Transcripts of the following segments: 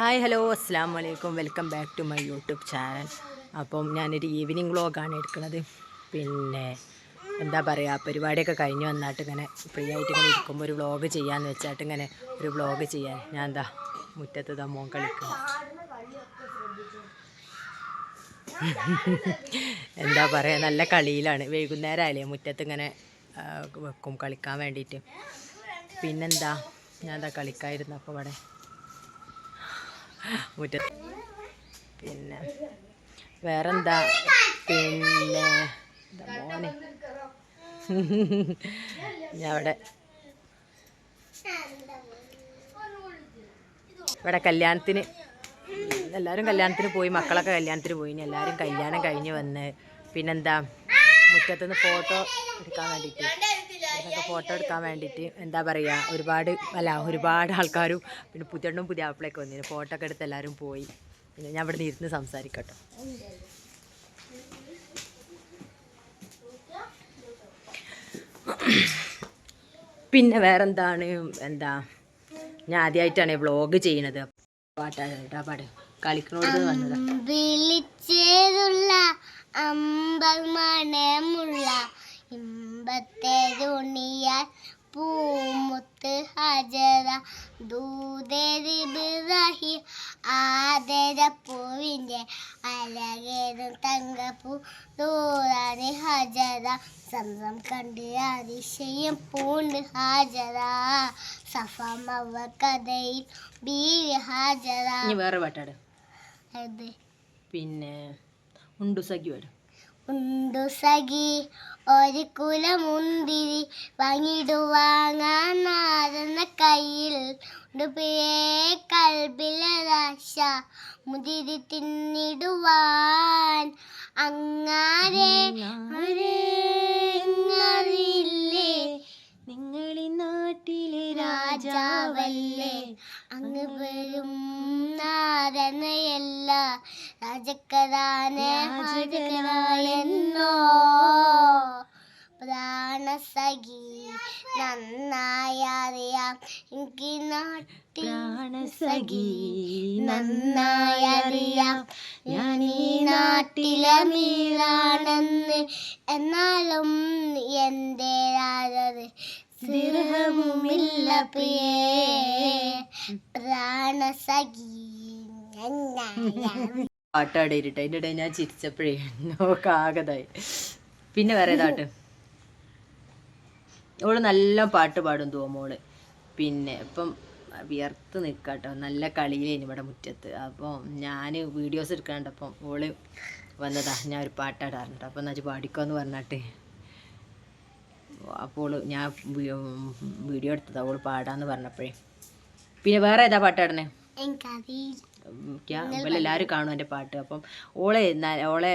Hi hello അസ്സാം വലൈക്കും welcome back to my YouTube channel. അപ്പം ഞാനൊരു ഈവനിങ് വ്ളോഗാണ് എടുക്കുന്നത് പിന്നെ എന്താ പറയുക പരിപാടിയൊക്കെ കഴിഞ്ഞ് വന്നിട്ട് ഇങ്ങനെ ഫ്രീ ആയിട്ട് ഇങ്ങനെ ഇരിക്കുമ്പോൾ ഒരു വ്ളോഗ് ചെയ്യാമെന്ന് വെച്ചിട്ട് ഇങ്ങനെ ഒരു വ്ളോഗ് ചെയ്യാൻ. ഞാൻ എന്താ മുറ്റത്ത് ഇതാ മോൻ കളിക്കുക എന്താ പറയുക നല്ല കളിയിലാണ്. വൈകുന്നേരം ആയാലേ മുറ്റത്ത് ഇങ്ങനെ വെക്കും കളിക്കാൻ വേണ്ടിയിട്ട് പിന്നെന്താ ഞാൻ എന്താ കളിക്കായിരുന്നു. അപ്പോൾ ഇവിടെ മുറ്റത്ത്. പിന്നെ വേറെന്താ? പിന്നെ മോനെ? ഞാൻ അവിടെ. ഇവിടെ കല്യാണത്തിന് എല്ലാവരും കല്യാണത്തിന് പോയി മക്കളൊക്കെ കല്യാണത്തിന് പോയി. എല്ലാവരും കല്യാണം കഴിഞ്ഞ് വന്ന് പിന്നെന്താ? മുറ്റത്തുനിന്ന് ഫോട്ടോ എടുക്കാൻ വേണ്ടിയിട്ട്. ഫോട്ടോ എടുക്കാൻ വേണ്ടിയിട്ട് എന്താ പറയുക ഒരുപാട് അല്ല ഒരുപാട് ആൾക്കാരും പിന്നെ പുതിയണ്ണും പുതിയ ആപ്പിളൊക്കെ വന്നിരുന്നു. ഫോട്ടോ ഒക്കെ എടുത്ത് എല്ലാവരും പോയി. പിന്നെ ഞാൻ ഇവിടെ നിന്ന് സംസാരിക്കട്ടോ. പിന്നെ വേറെന്താണ്? എന്താ ഞാൻ ആദ്യമായിട്ടാണ് വ്ളോഗ് ചെയ്യണത്. കേട്ടോ പാട്? കളിക്കണോട് വന്നതാ. മണമുള്ള ഇമ്പത്തെ തുണിയാൽ പൂമുത്ത് ഹജറ ദൂതരിബിറഹി ആദരപ്പൂവിന്റെ അലകേറും തങ്കപ്പൂ ദൂറാനി ഹജറ സംസം കണ്ട് അതിശയം പൂണ്ട് ഹാജറ സഫമവ കഥയിൽ ബീവി ഹാജറ വേറെ പാട്ടാട്. അതെ പിന്നെ ഉണ്ടു സഖി വരും ഉണ്ടു സഖി ഒരു കുലമുന്തിരി വാങ്ങിടുവാങ്ങാൻ നാരുന്ന കയ്യിൽ. ഉടുപ്പിയേ കൽബിലാശ മുതിരി തിന്നിടുവാൻ. അങ്ങാരെ അറിയില്ലേ നാട്ടിലെ രാജാവല്ലേ? അങ്ങ് വരും നാരണയല്ല രാജക്കരാന രാജകരായെന്നോ പ്രാണസഖി നന്നായി അറിയാം എനിക്ക് നാട്ടിൽ പ്രാണസഖി നന്നായി അറിയാം ഞാൻ ഈ നാട്ടിലെ മീറാണെന്ന് എന്നാലും എന്റെ രാജത് സിർഹവുമില്ല പ്രിയേ. പ്രാണസഖി നന്നായി പാട്ടാടെ ഇരുട്ടെ അതിന്റെ ഇടയിൽ ഞാൻ ചിരിച്ചപ്പോഴേ നോക്ക് ആകതായി. പിന്നെ വേറെ ഏതാട്ട് ഓൾ നല്ല പാട്ട് പാടും തോമോൾ പിന്നെ ഇപ്പം വിയർത്ത് നിൽക്കാട്ടോ നല്ല കളിയിലേന് ഇവിടെ മുറ്റത്ത്. അപ്പം ഞാൻ വീഡിയോസ് എടുക്കാണ്ടപ്പം ഓൾ വന്നതാ. ഞാൻ ഒരു പാട്ടാടാറുണ്ട് അപ്പം എന്നാ പാടിക്കോന്ന് പറഞ്ഞിട്ട്. അപ്പോൾ ഞാൻ വീഡിയോ എടുത്തതാ. ഓൾ പാടാന്ന് പറഞ്ഞപ്പോഴേ. പിന്നെ വേറെ ഏതാ പാട്ടാടണേ എല്ലാവരും കാണും എന്റെ പാട്ട്. അപ്പം ഓളെ ഓളെ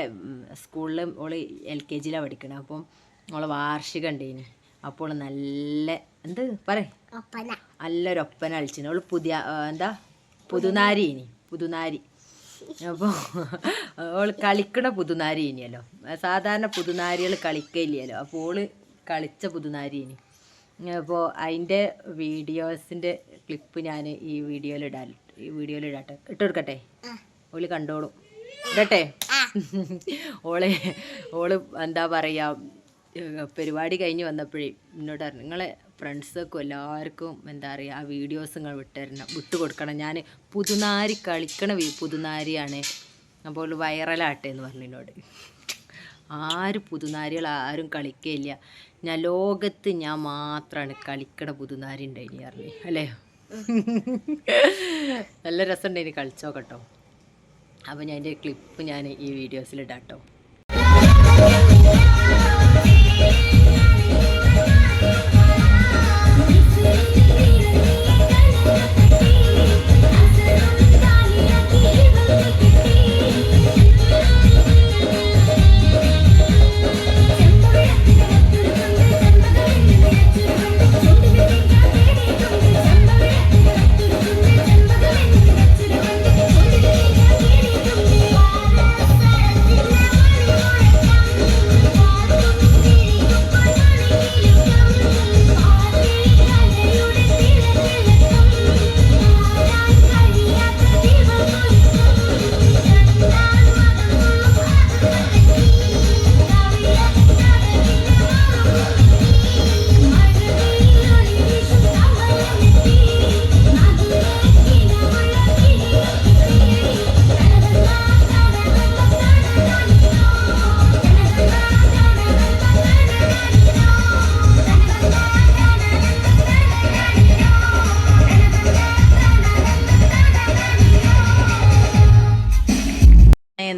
സ്കൂളിൽ ഓൾ എൽ കെ ജിയിലാണ് പഠിക്കണത് അപ്പം ഓളെ വാർഷികം ഉണ്ടേന്. അപ്പോൾ നല്ല എന്ത്? പറ ഒപ്പന. നല്ലൊരു ഒപ്പന കളിച്ചിന്. ഓൾ പുതിയ എന്താ? പുതുനാരി ഇനി പുതുനാരി. അപ്പോൾ ഓൾ കളിക്കണ പുതുനാരി ഇനിയല്ലോ സാധാരണ പുതുനാരികൾ കളിക്കില്ലല്ലോ അപ്പോൾ ഓൾ കളിച്ച പുതുനാരി ഇനി അപ്പോൾ അതിന്റെ വീഡിയോസിന്റെ ക്ലിപ്പ് ഞാൻ ഈ വീഡിയോയിൽ ഇടാൻ ഈ വീഡിയോയിൽ ഇടാട്ടെ. ഇട്ട് കൊടുക്കട്ടെ. ഓൾ കണ്ടോളും. ഇടട്ടെ. ഓൾ ഓളെ എന്താ പറയുക പരിപാടി കഴിഞ്ഞ് വന്നപ്പോഴേ എന്നോട് പറഞ്ഞു നിങ്ങളെ ഫ്രണ്ട്സൊക്കെ എല്ലാവർക്കും എന്താ പറയുക ആ വീഡിയോസ് നിങ്ങൾ വിട്ടുതരണം വിട്ടു കൊടുക്കണം. ഞാൻ പുതുനാരി കളിക്കണ പുതുനാരിയാണ്. അപ്പോൾ വൈറലാട്ടെ എന്ന് പറഞ്ഞു എന്നോട് ആരും പുതുനാരികൾ ആരും കളിക്കുകയില്ല ഞാൻ ലോകത്ത് ഞാൻ മാത്രമാണ് കളിക്കണ പുതുനാരി ഉണ്ടായിരുന്നു പറഞ്ഞു. അല്ലേ? നല്ല രസമുണ്ട് ഇനി കളിച്ചോ കേട്ടോ അപ്പോൾ ഞാൻ ക്ലിപ്പ് ഞാൻ ഈ വീഡിയോസിലിടാം കേട്ടോ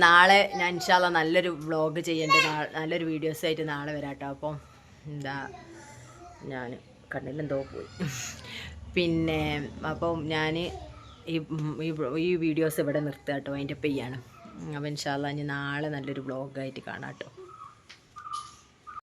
നാളെ ഞാൻ ഇൻഷാല്ല നല്ലൊരു വ്ളോഗ് ചെയ്യേണ്ട നല്ലൊരു വീഡിയോസ് ആയിട്ട് നാളെ വരാട്ടോ. അപ്പം എന്താ ഞാൻ കണ്ണിലെന്തോ പോയി. പിന്നെ അപ്പം ഞാൻ ഈ ഈ ഈ വീഡിയോസ് ഇവിടെ നിർത്തുക കേട്ടോ അതിന്റെ പെയ്യാണ് അപ്പം ഇൻഷാല്ല ഇനി നാളെ നല്ലൊരു വ്ളോഗായിട്ട് കാണാം കേട്ടോ